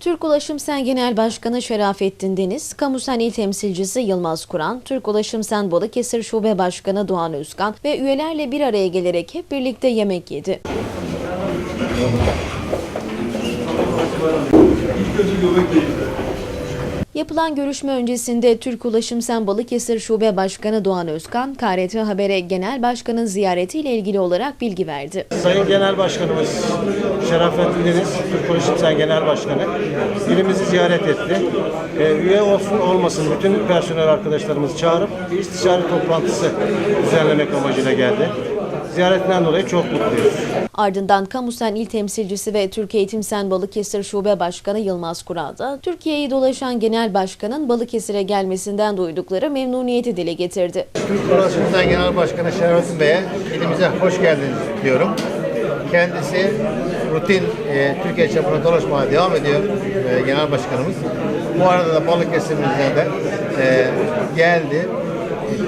Türk Ulaşım Sen Genel Başkanı Şerafettin Deniz, Kamusen İl Temsilcisi Yılmaz Kur'an, Türk Ulaşım Sen Balıkesir Şube Başkanı Doğan Özkan ve üyelerle bir araya gelerek hep birlikte yemek yedi. Yapılan görüşme öncesinde Türk Ulaşım Sen Balıkesir Şube Başkanı Doğan Özkan, KRT Haber'e Genel Başkan'ın ziyaretiyle ilgili olarak bilgi verdi. Sayın Genel Başkanımız Şerafettin Deniz, Türk Polis Sen Genel Başkanı ilimizi ziyaret etti. Ee, üye olsun olmasın bütün personel arkadaşlarımızı çağırıp bir istişare toplantısı düzenlemek amacıyla geldi. Ziyaretinden dolayı çok mutluyuz. Ardından Kamusen İl Temsilcisi ve Türk Eğitim Sen Balıkesir Şube Başkanı Yılmaz Kural da Türkiye'yi dolaşan Genel Başkan'ın Balıkesir'e gelmesinden duydukları memnuniyeti dile getirdi. Türk Ulaşımdan Genel Başkanı Şerafettin Bey'e ilimize hoş geldiniz diyorum. Kendisi rutin e, Türkiye çapında dolaşmaya devam ediyor e, Genel Başkanımız. Bu arada da Balıkesir'imizden de e, geldi.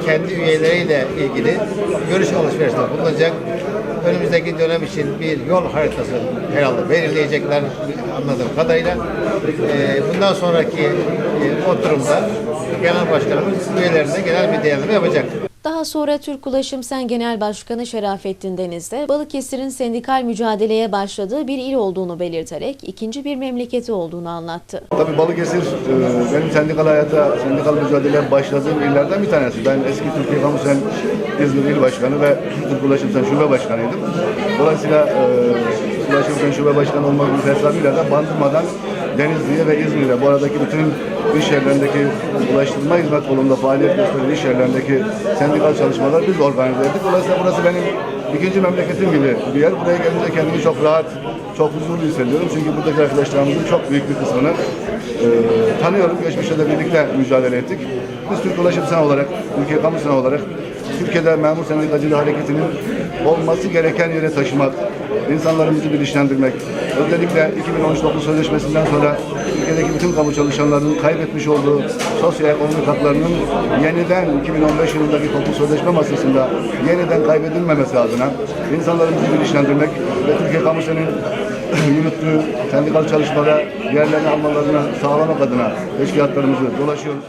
Kendi üyeleriyle ilgili görüş alışverişinde bulunacak. Önümüzdeki dönem için bir yol haritası herhalde belirleyecekler anladığım kadarıyla. E, bundan sonraki e, oturumda Genel Başkanımız üyelerine genel bir değerleme yapacak. Daha sonra Türk Ulaşım Sen Genel Başkanı Şerafettin Deniz de Balıkesir'in sendikal mücadeleye başladığı bir il olduğunu belirterek ikinci bir memleketi olduğunu anlattı. Tabii Balıkesir e, benim sendikal hayata, sendikal mücadeleye başladığım illerden bir tanesi. Ben eski Türkiye Kamu Sen İzmir İl Başkanı ve Türk Ulaşım Sen Şube Başkanıydım. Dolayısıyla e, Ulaşım Sen Şube Başkanı olmak bir hesabıyla da Bandırma'dan Denizli'ye ve İzmir'e bu aradaki bütün iş yerlerindeki ulaştırma hizmet kolunda faaliyet gösteren iş yerlerindeki sendikal çalışmalar biz organize ettik. Dolayısıyla burası benim ikinci memleketim gibi bir yer. Buraya gelince kendimi çok rahat, çok huzurlu hissediyorum. Çünkü buradaki arkadaşlarımızın çok büyük bir kısmını e, tanıyorum. Geçmişte de birlikte mücadele ettik. Biz Türk Ulaşım Sen olarak, Türkiye Kamu olarak Türkiye'de memur sendikacılığı hareketinin olması gereken yere taşımak, insanlarımızı bilinçlendirmek, özellikle 2013 toplu sözleşmesinden sonra Türkiye'deki bütün kamu çalışanlarının kaybetmiş olduğu sosyoekonomik haklarının yeniden 2015 yılındaki toplu sözleşme masasında yeniden kaybedilmemesi adına insanlarımızı bilinçlendirmek ve Türkiye Kamu Sen'in yürüttüğü sendikal çalışmalara yerlerini almalarını sağlamak adına teşkilatlarımızı dolaşıyoruz.